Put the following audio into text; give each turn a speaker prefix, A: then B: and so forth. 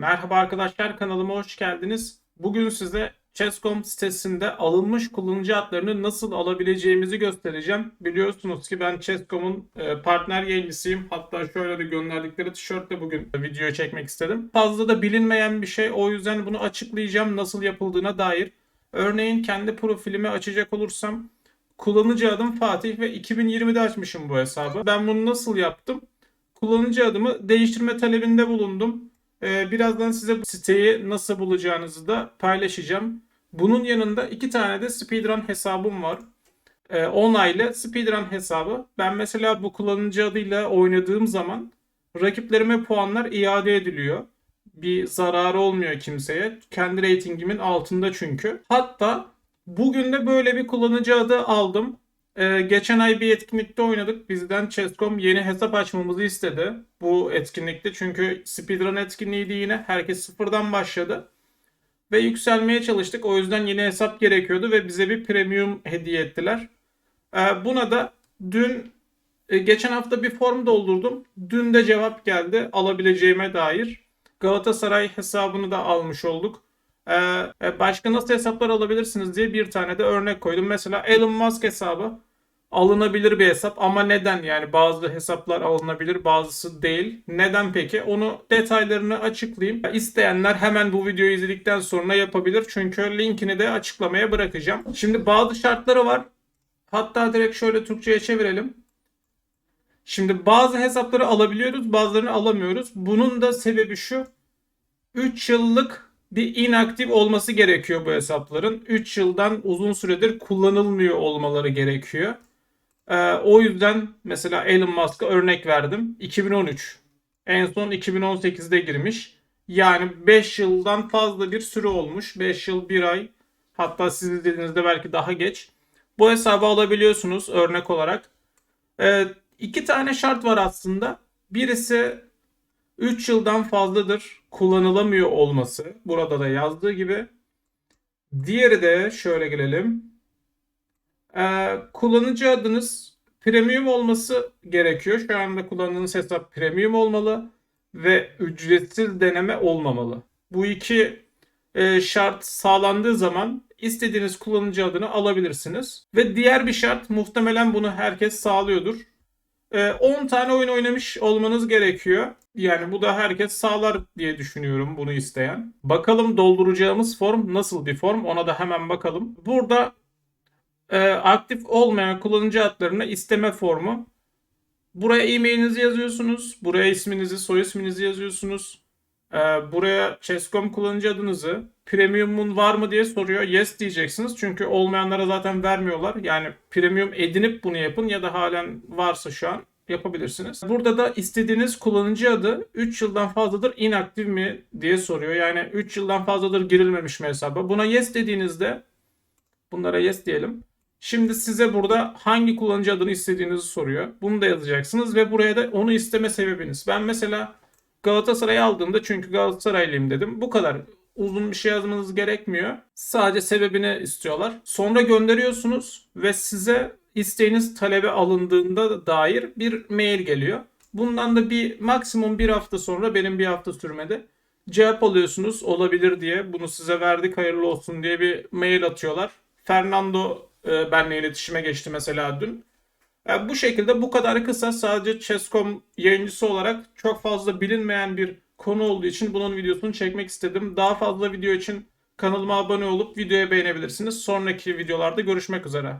A: Merhaba arkadaşlar kanalıma hoş geldiniz. Bugün size Chess.com sitesinde alınmış kullanıcı adlarını nasıl alabileceğimizi göstereceğim. Biliyorsunuz ki ben Chess.com'un e, partner yayıncısıyım. Hatta şöyle de gönderdikleri tişörtle bugün videoyu çekmek istedim. Fazla da bilinmeyen bir şey o yüzden bunu açıklayacağım nasıl yapıldığına dair. Örneğin kendi profilimi açacak olursam kullanıcı adım Fatih ve 2020'de açmışım bu hesabı. Ben bunu nasıl yaptım? Kullanıcı adımı değiştirme talebinde bulundum. Ee, birazdan size bu siteyi nasıl bulacağınızı da paylaşacağım. Bunun yanında iki tane de speedrun hesabım var. Ee, onaylı speedrun hesabı. Ben mesela bu kullanıcı adıyla oynadığım zaman rakiplerime puanlar iade ediliyor. Bir zararı olmuyor kimseye. Kendi reytingimin altında çünkü. Hatta bugün de böyle bir kullanıcı adı aldım. Ee, geçen ay bir etkinlikte oynadık. Bizden Chess.com yeni hesap açmamızı istedi. Bu etkinlikte çünkü speedrun etkinliğiydi yine. Herkes sıfırdan başladı. Ve yükselmeye çalıştık. O yüzden yeni hesap gerekiyordu ve bize bir premium hediye ettiler. Ee, buna da dün e, geçen hafta bir form doldurdum. Dün de cevap geldi alabileceğime dair. Galatasaray hesabını da almış olduk. Ee, başka nasıl hesaplar alabilirsiniz diye bir tane de örnek koydum. Mesela Elon Musk hesabı alınabilir bir hesap ama neden yani bazı hesaplar alınabilir bazısı değil. Neden peki? Onu detaylarını açıklayayım. İsteyenler hemen bu videoyu izledikten sonra yapabilir. Çünkü linkini de açıklamaya bırakacağım. Şimdi bazı şartları var. Hatta direkt şöyle Türkçe'ye çevirelim. Şimdi bazı hesapları alabiliyoruz, bazılarını alamıyoruz. Bunun da sebebi şu. 3 yıllık bir inaktif olması gerekiyor bu hesapların. 3 yıldan uzun süredir kullanılmıyor olmaları gerekiyor. Ee, o yüzden mesela Elon Musk'a örnek verdim. 2013. En son 2018'de girmiş. Yani 5 yıldan fazla bir süre olmuş. 5 yıl 1 ay. Hatta siz izlediğinizde belki daha geç. Bu hesabı alabiliyorsunuz örnek olarak. Ee, iki tane şart var aslında. Birisi 3 yıldan fazladır kullanılamıyor olması. Burada da yazdığı gibi. Diğeri de şöyle gelelim. Ee, kullanıcı adınız premium olması gerekiyor. Şu anda kullandığınız hesap premium olmalı ve ücretsiz deneme olmamalı. Bu iki e, şart sağlandığı zaman istediğiniz kullanıcı adını alabilirsiniz. Ve diğer bir şart muhtemelen bunu herkes sağlıyordur. E, 10 tane oyun oynamış olmanız gerekiyor. Yani bu da herkes sağlar diye düşünüyorum bunu isteyen. Bakalım dolduracağımız form nasıl bir form ona da hemen bakalım. Burada e, aktif olmayan kullanıcı adlarını isteme formu. Buraya e-mailinizi yazıyorsunuz. Buraya isminizi, soy isminizi yazıyorsunuz. E, buraya Chess.com kullanıcı adınızı, premium'un var mı diye soruyor. Yes diyeceksiniz. Çünkü olmayanlara zaten vermiyorlar. Yani premium edinip bunu yapın ya da halen varsa şu an yapabilirsiniz. Burada da istediğiniz kullanıcı adı 3 yıldan fazladır inaktif mi diye soruyor. Yani 3 yıldan fazladır girilmemiş mi hesaba. Buna yes dediğinizde bunlara yes diyelim. Şimdi size burada hangi kullanıcı adını istediğinizi soruyor. Bunu da yazacaksınız ve buraya da onu isteme sebebiniz. Ben mesela Galatasaray'ı aldığımda çünkü Galatasaraylıyım dedim. Bu kadar. Uzun bir şey yazmanız gerekmiyor. Sadece sebebini istiyorlar. Sonra gönderiyorsunuz ve size isteğiniz talebe alındığında dair bir mail geliyor. Bundan da bir maksimum bir hafta sonra benim bir hafta sürmedi. Cevap alıyorsunuz olabilir diye. Bunu size verdik hayırlı olsun diye bir mail atıyorlar. Fernando e, benle iletişime geçti mesela dün. Yani bu şekilde bu kadar kısa sadece Chess.com yayıncısı olarak çok fazla bilinmeyen bir konu olduğu için bunun videosunu çekmek istedim. Daha fazla video için kanalıma abone olup videoya beğenebilirsiniz. Sonraki videolarda görüşmek üzere.